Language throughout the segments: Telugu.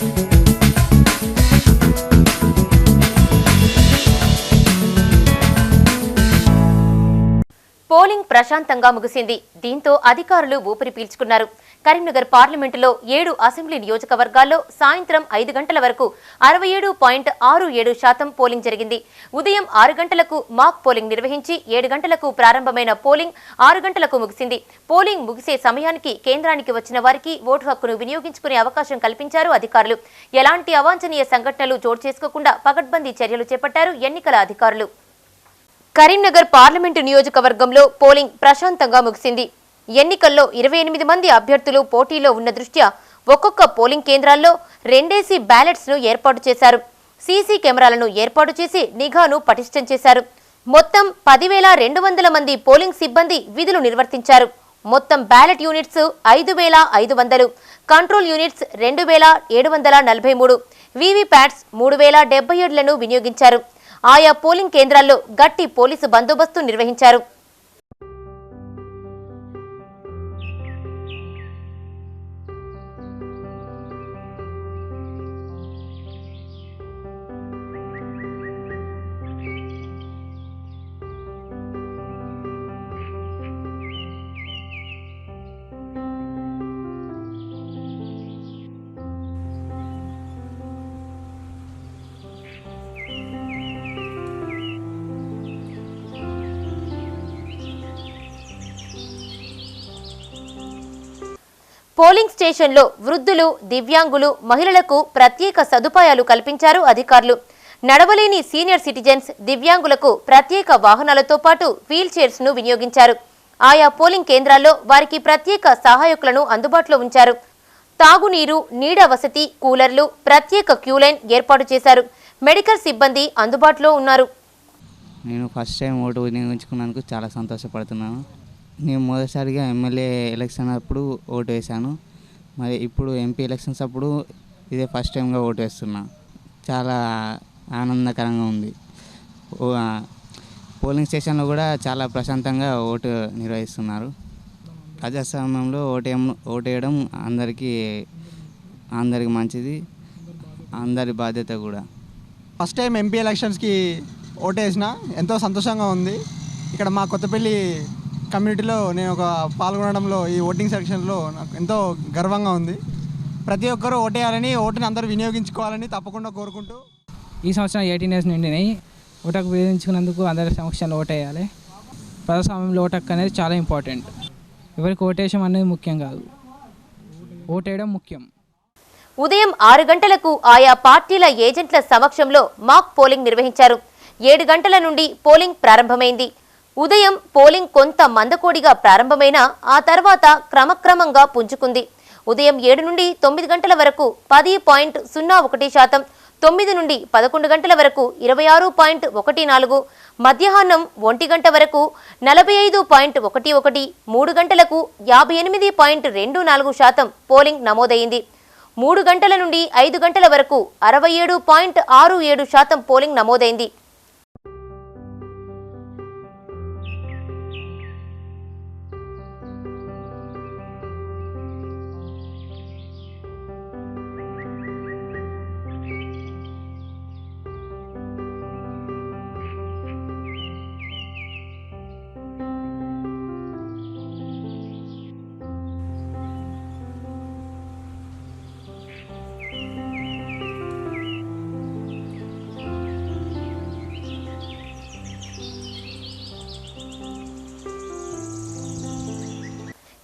పోలింగ్ ప్రశాంతంగా ముగిసింది. దీంతో అధికారులు ఊపిరి పీల్చుకున్నారు. కరీంనగర్ పార్లమెంటులో ఏడు అసెంబ్లీ నియోజకవర్గాల్లో సాయంత్రం ఐదు గంటల వరకు అరవై ఏడు పాయింట్ ఆరు ఏడు శాతం పోలింగ్ జరిగింది. ఉదయం ఆరు గంటలకు మాక్ పోలింగ్ నిర్వహించి ఏడు గంటలకు ప్రారంభమైన పోలింగ్ ఆరు గంటలకు ముగిసింది. పోలింగ్ ముగిసే సమయానికి కేంద్రానికి వచ్చిన వారికి ఓటు హక్కును వినియోగించుకునే అవకాశం కల్పించారు అధికారులు. ఎలాంటి అవాంఛనీయ సంఘటనలు చోటు చేసుకోకుండా పకడ్బందీ చర్యలు చేపట్టారు ఎన్నికల అధికారులు. కరీంనగర్ పార్లమెంటు నియోజకవర్గంలో పోలింగ్ ప్రశాంతంగా ముగిసింది. ఎన్నికల్లో ఇరవై ఎనిమిది మంది అభ్యర్థులు పోటీలో ఉన్న దృష్ట్యా ఒక్కొక్క పోలింగ్ కేంద్రాల్లో రెండేసి బ్యాలెట్స్ను ఏర్పాటు చేశారు. సీసీ కెమెరాలను ఏర్పాటు చేసి నిఘాను పటిష్టం చేశారు. మొత్తం పదివేల రెండు వందల మంది పోలింగ్ సిబ్బంది విధులు నిర్వర్తించారు. మొత్తం బ్యాలెట్ యూనిట్స్ ఐదు వేల ఐదు వందలు కంట్రోల్ యూనిట్స్ రెండు వేల ఏడు వందల నలభై మూడు వీవీప్యాట్స్ మూడు వేల డెబ్బై ఏడులను వినియోగించారు. ఆయా పోలింగ్ కేంద్రాల్లో గట్టి పోలీసు బందోబస్తు నిర్వహించారు. పోలింగ్ స్టేషన్లో వృద్ధులు దివ్యాంగులు మహిళలకు ప్రత్యేక సదుపాయాలు కల్పించారు అధికారులు. నడవలేని సీనియర్ సిటిజన్స్ దివ్యాంగులకు ప్రత్యేక వాహనాలతో పాటు వీల్ చైర్స్ను వినియోగించారు. ఆయా పోలింగ్ కేంద్రాల్లో వారికి ప్రత్యేక సహాయకులను అందుబాటులో ఉంచారు. తాగునీరు నీడ వసతి కూలర్లు ప్రత్యేక క్యూలైన్ ఏర్పాటు చేశారు. మెడికల్ సిబ్బంది అందుబాటులో ఉన్నారు. నేను ఫస్ట్ టైం ఓటు వినియోగించుకున్నందుకు చాలా సంతోషపడుతున్నాను. నేను మొదటిసారిగా ఎమ్మెల్యే ఎలక్షన్ అప్పుడు ఓటు వేశాను. మరి ఇప్పుడు ఎంపీ ఎలక్షన్స్ అప్పుడు ఇదే ఫస్ట్ టైంగా ఓటు వేస్తున్నా. చాలా ఆనందకరంగా ఉంది. పోలింగ్ స్టేషన్లో కూడా చాలా ప్రశాంతంగా ఓటు నిర్వహిస్తున్నారు. ప్రజాస్వామ్యంలో ఓటే ఓటేయడం అందరికీ అందరికి మంచిది. అందరి బాధ్యత కూడా. ఫస్ట్ టైం ఎంపీ ఎలక్షన్స్కి ఓటేసిన ఎంతో సంతోషంగా ఉంది. ఇక్కడ మా కొత్తపల్లి కమ్యూనిటీలో నేను ఒక పాల్గొనడంలో ఈ ఓటింగ్ సెక్షన్లో నాకు ఎంతో గర్వంగా ఉంది. ప్రతి ఒక్కరూ ఓటేయాలని ఓటుని అందరూ వినియోగించుకోవాలని తప్పకుండా కోరుకుంటూ. ఈ సంవత్సరం ఎయిటీన్ ఇయర్స్ నిండినాయి ఓటకు వేధించుకున్నందుకు అందరి సమక్షంలో ఓటేయాలి. ప్రజాస్వామ్యంలో ఓటక్ అనేది చాలా ఇంపార్టెంట్. ఎవరికి ఓటేయడం అనేది ముఖ్యం కాదు. ఓటేయడం ముఖ్యం. ఉదయం ఆరు గంటలకు ఆయా పార్టీల ఏజెంట్ల సమక్షంలో మాక్ పోలింగ్ నిర్వహించారు. ఏడు గంటల నుండి పోలింగ్ ప్రారంభమైంది. ఉదయం పోలింగ్ కొంత మందకోడిగా ప్రారంభమైన ఆ తర్వాత క్రమక్రమంగా పుంజుకుంది. ఉదయం ఏడు నుండి తొమ్మిది గంటల వరకు పది పాయింట్ సున్నా ఒకటి శాతం తొమ్మిది నుండి పదకొండు గంటల వరకు ఇరవై ఆరు పాయింట్ ఒకటి నాలుగు మధ్యాహ్నం ఒంటి గంట వరకు నలభై ఐదు పాయింట్ ఒకటి ఒకటి మూడు గంటలకు యాభై ఎనిమిది పాయింట్ రెండు నాలుగు శాతం పోలింగ్ నమోదైంది. మూడు గంటల నుండి ఐదు గంటల వరకు అరవై ఏడు పాయింట్ ఆరు ఏడు శాతం పోలింగ్ నమోదైంది.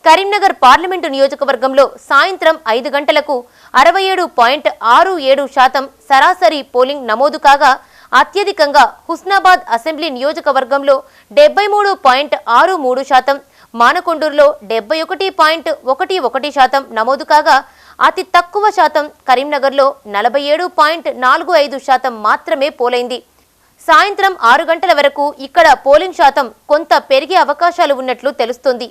కరీంనగర్ పార్లమెంటు నియోజకవర్గంలో సాయంత్రం ఐదు గంటలకు అరవై ఏడు పాయింట్ ఆరు ఏడు శాతం సరాసరి పోలింగ్ నమోదు కాగా అత్యధికంగా హుస్నాబాద్ అసెంబ్లీ నియోజకవర్గంలో డెబ్బై మూడు పాయింట్ ఆరు మూడు శాతం మానకొండూరులో డెబ్బై ఒకటి పాయింట్ ఒకటి ఒకటి శాతం నమోదు కాగా అతి తక్కువ శాతం కరీంనగర్లో నలభై ఏడు పాయింట్ నాలుగు ఐదు శాతం మాత్రమే పోలైంది. సాయంత్రం ఆరు గంటల వరకు ఇక్కడ పోలింగ్ శాతం కొంత పెరిగే అవకాశాలు ఉన్నట్లు తెలుస్తోంది.